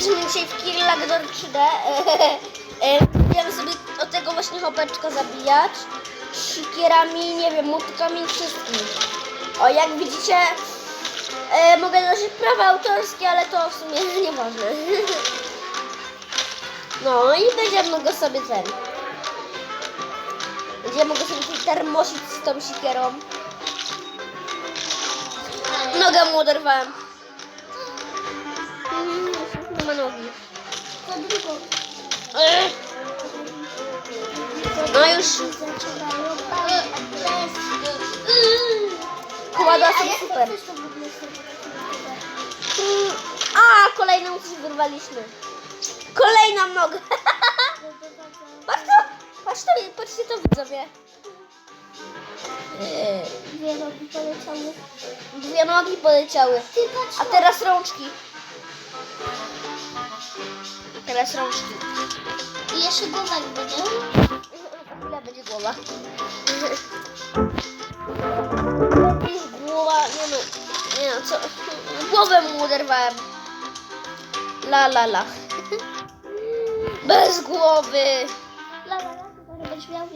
Jesteśmy dzisiaj w Kirlagdor 3D. E, Będziemy sobie od tego właśnie chopeczka zabijać. Sikierami, nie wiem, młotkami, wszystkim. O, jak widzicie, e, mogę nosić prawa autorskie, ale to w sumie nieważne. No i będziemy go sobie ten. Będziemy go sobie termosić z tą sikierą. Nogę mu oderwałem. Nogi. To drugą. No już Zaczynają padać. Kołada A są super. A, kolejną coś wyrwaliśmy. Kolejną nogę. Patrz to, patrz to, patrzcie to widzowie. Dwie nogi poleciały. Dwie nogi poleciały. A teraz rączki. Teraz rączki. I jeszcze głowa nie będzie. Za chwilę będzie głowa. Jest głowa, nie no, nie no, co? Głowę mu oderwałem. La la la. Bez głowy. La la la, chyba nie będziesz miał.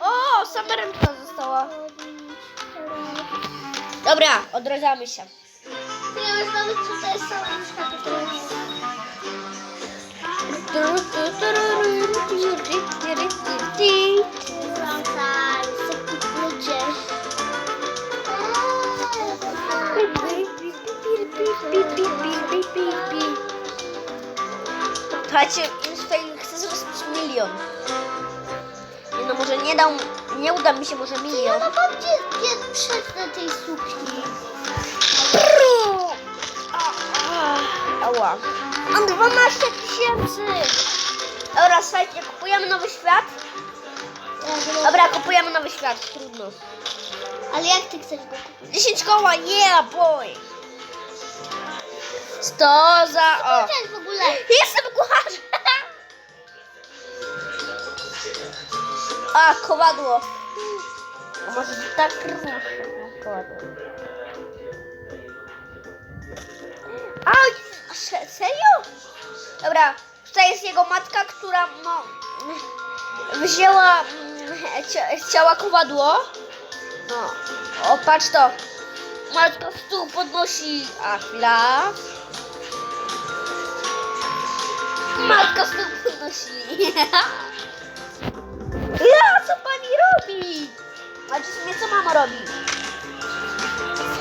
O, sama ręka została. Dobra, odradzamy się. Ja już nawet tutaj cała mieszka, która jest. Słuchajcie, tutaj chcę zrobić milion. No, może nie dał, nie uda mi się może milion. no gdzie, gdzie przed na tej sukni. Ała. Mam 12 tysięcy. Dobra, słuchajcie, kupujemy nowy świat. Dobra, kupujemy nowy świat, trudno. Ale jak ty chcesz go kupić? 10 koła, yeah boy. 100 za... O. Jest w ogóle. Jestem kucharzem. A, kowadło. A może tak proszę. No, kowadło. A, se- serio? Dobra, tutaj jest jego matka, która no, wzięła, mm, cia- chciała kowadło. No, o, patrz to. Matka stół podnosi. A, chwila. Matka stół podnosi. Ja, co pani robi? A w co mama robi?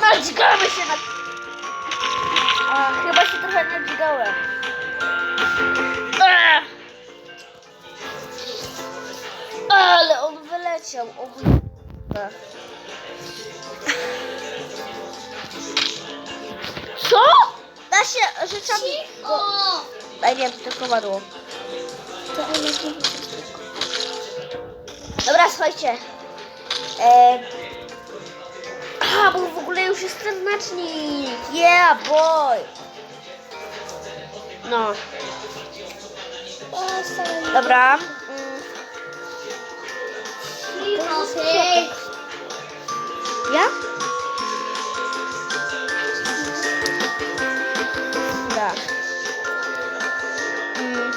Nadźgamy się na... A, chyba się trochę nadźgałem. Ech. Ale on wyleciał. O. Co? Da się rzeczami... O! Daj nie, to kowadło. Nie Dobra, słuchajcie. E... A, bo w ogóle już jest ten znacznik. Yeah, boy. No, dobra. Ja? Mm.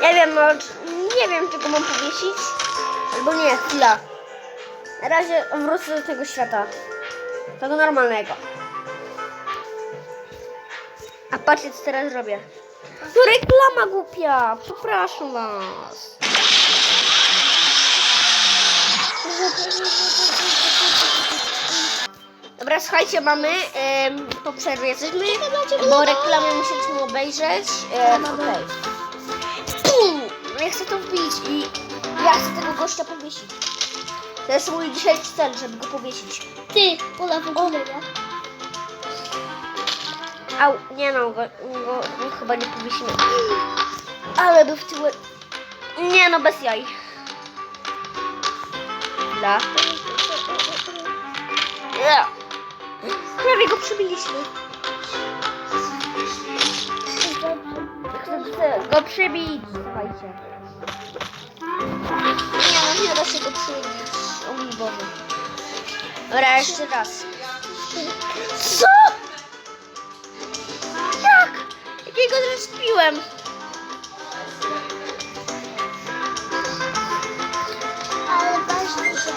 Nie wiem, no, czy- nie wiem, czego mam powiesić. Albo nie, chwila. Na razie wrócę do tego świata. Tego normalnego. A patrzcie, co teraz robię. No reklama głupia, przepraszam was. Dobra, słuchajcie, mamy em, po przerwie jesteśmy, bo reklamy musieliśmy obejrzeć. Em, Okej. Ja chcę to wbić i ja chcę tego gościa powiesić. To jest mój dzisiejszy cel, żeby go powiesić. Ty, Ola w ogóle, nie? Au, nie no, go, go, go chyba nie powiesimy. Ale by w tyłek... Nie no, bez jaj. Dla. Ja. Prawie go przybiliśmy. Chcę go przybić, słuchajcie. Nie da się go przybić. O mój Boże. Dobra, jeszcze raz. Co? zepsułem. Ale ważne, że...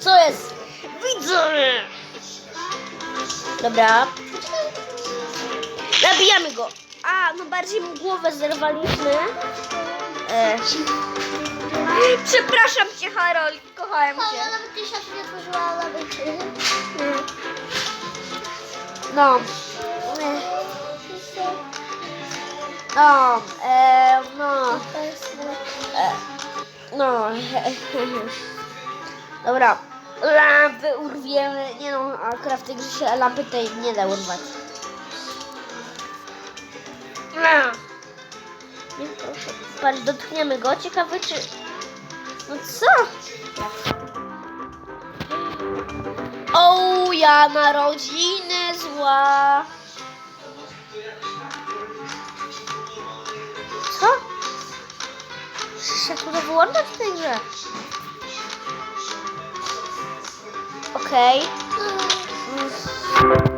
Co jest? Dobra. Nabijamy go. A, no bardziej mu głowę zerwaliśmy. E. Przepraszam cię, Harold. Kochałem cię. nawet nie otworzyła, nawet... No. No, e, no, e, no. Dobra. Lampy urwiemy. Nie no, akurat w tej grze się lampy tej nie da urwać. No. Nie, proszę. Patrz, dotkniemy go. Ciekawe czy... No co? O, ja narodziny zła. Co? Się tu wyłączać w tej grze. Okej. Ała.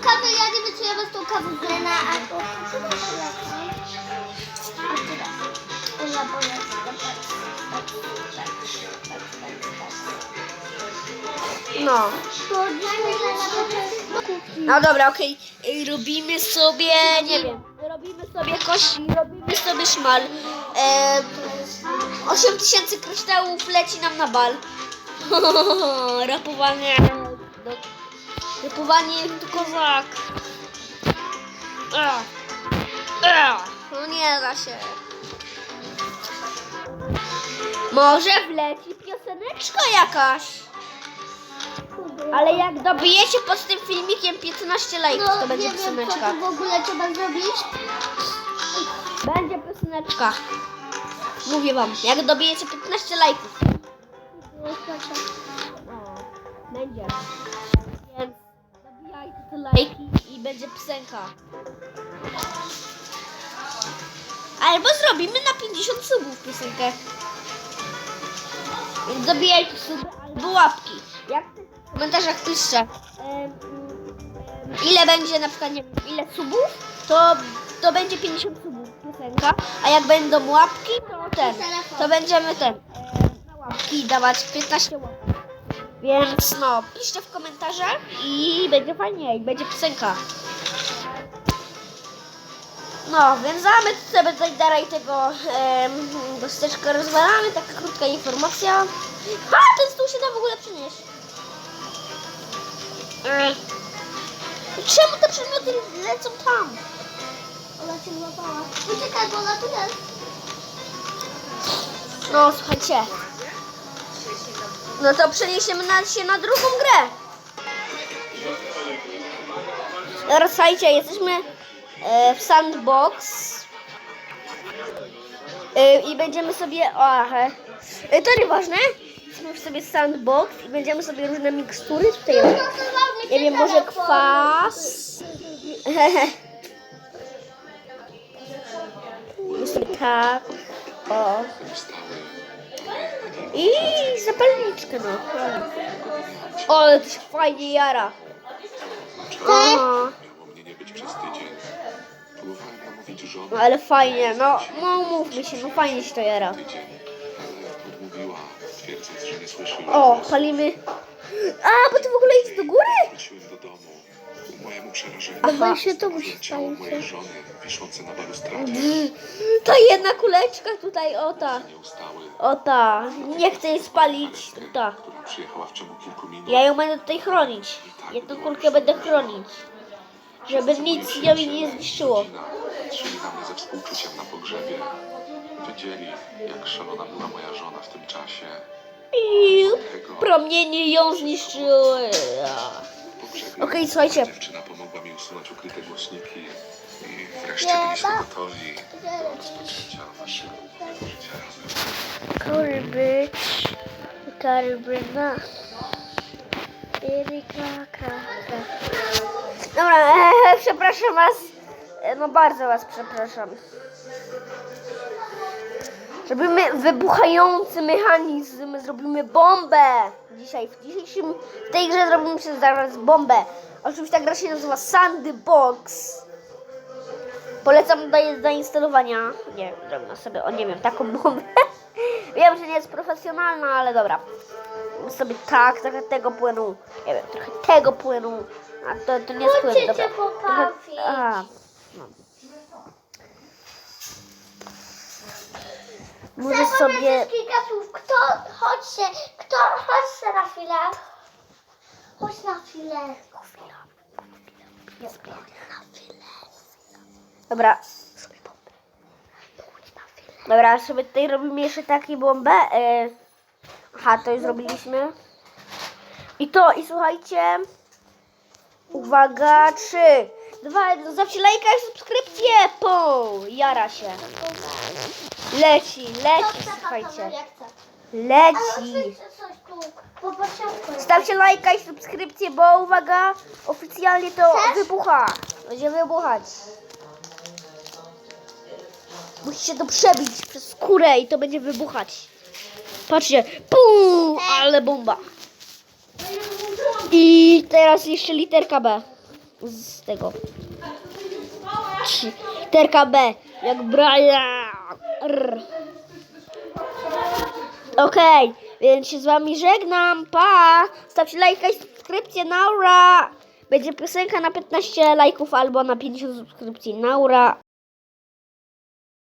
Kawę, ja nie ja was tą kawę Lena, albo... No. No dobra, okej. Y, Robimy sobie, nie wiem, robimy sobie kości, robimy sobie szmal. E, 8 tysięcy kryształów leci nam na bal. Rapowanie. Rapowanie to kozak. Ech. Ech. No nie da się. Może wleci pioseneczka jakaś. Ale jak dobijecie pod tym filmikiem 15 lajków, to będzie No, wiem, co pioseneczka. w ogóle trzeba zrobić. Będzie pioseneczka. Mówię wam, jak dobijecie 15 lajków. O, będzie. Więc lajki i będzie piosenka. Albo zrobimy na 50 subów piosenkę. Więc dobijajcie suby albo łapki. Jak w komentarzach piszcie. ile będzie na przykład, nie wiem, ile subów, to, to będzie 50 subów piosenka, a jak będą łapki, to ten, to będziemy ten, na łapki dawać 15 łapek. Więc no, piszcie w komentarzach i będzie fajnie, i będzie piosenka. No, więc zamy sobie tutaj dalej tego em, gosteczka rozwalamy, taka krótka informacja. A, ten stół się da w ogóle przynieść. Ej. Czemu te przedmioty lecą tam? Ona się złapała. Poczekaj, bo ona tu jest. No, słuchajcie. No to przeniesiemy na, się na drugą grę. Dobra, słuchajcie, jesteśmy e, w sandbox. E, I będziemy sobie... O, aha. E, to nieważne. Jesteśmy w sobie sandbox i będziemy sobie różne mikstury tutaj. Nie wiem, może kwas. Myślę tak. O. I zapalniczkę, no. O, ale to się fajnie jara. Aha. No ale fajnie, no, no mówmy się, no fajnie się to jara. O, palimy. A, bo ty w ogóle idziesz do góry? Przerażeniu Aha. się to znalazłem ciało mojej żony wiszące na balustradzie. Ta jedna kuleczka tutaj, o ta. Nie ustały, O ta. Nie chcę jej spalić. Ta. która przyjechała w ciągu kilku minut. Ja ją będę tutaj chronić. Jedną kulkę będę chronić. Żeby nic ją nie zniszczyło. Szli na mnie ze współczuciem na pogrzebie. Wiedzieli, jak szalona była moja żona w tym czasie. I promienie ją zniszczyły. Okej, słuchajcie. dziewczyna pomogła mi usunąć ukryte głośniki i wreszcie byliśmy gotowi do rozpoczęcia naszego życia razem. Korby, korby na. Dobra, e, przepraszam was. No bardzo was przepraszam. Zrobimy wybuchający mechanizm, zrobimy bombę. Dzisiaj, w dzisiejszym, w tej grze zrobimy się zaraz bombę. Oczywiście ta gra się nazywa Sandbox. Polecam do zainstalowania. Nie, zrobimy sobie, o nie wiem, taką bombę. wiem, że nie jest profesjonalna, ale dobra. Sobie tak, trochę tego płynu, nie wiem, trochę tego płynu. A to, to nie jest płyn, dobra. pobawić. a, no. Może Chcę sobie... kilka słów. Kto, chodźcie, kto, chodźcie na chwilę. Chodź na chwilę. Dobra. Dobra, sobie tutaj robimy jeszcze taką bombę. E, aha, to już zrobiliśmy. I to, i słuchajcie. Uwaga, trzy, dwa, jeden, zawsze lajka i subskrypcję. Po, jara się. Leci, leci, słuchajcie. Leci. Stawcie lajka i subskrypcję, bo uwaga, oficjalnie to wybucha. Będzie wybuchać. Musicie to przebić przez skórę i to będzie wybuchać. Patrzcie, pum, ale bomba. I teraz jeszcze literka B z tego. Literka B, jak Brian. Okej, więc się z wami żegnam. Pa! Stawcie lajka i subskrypcję. Naura! Będzie piosenka na 15 lajków albo na 50 subskrypcji. Naura!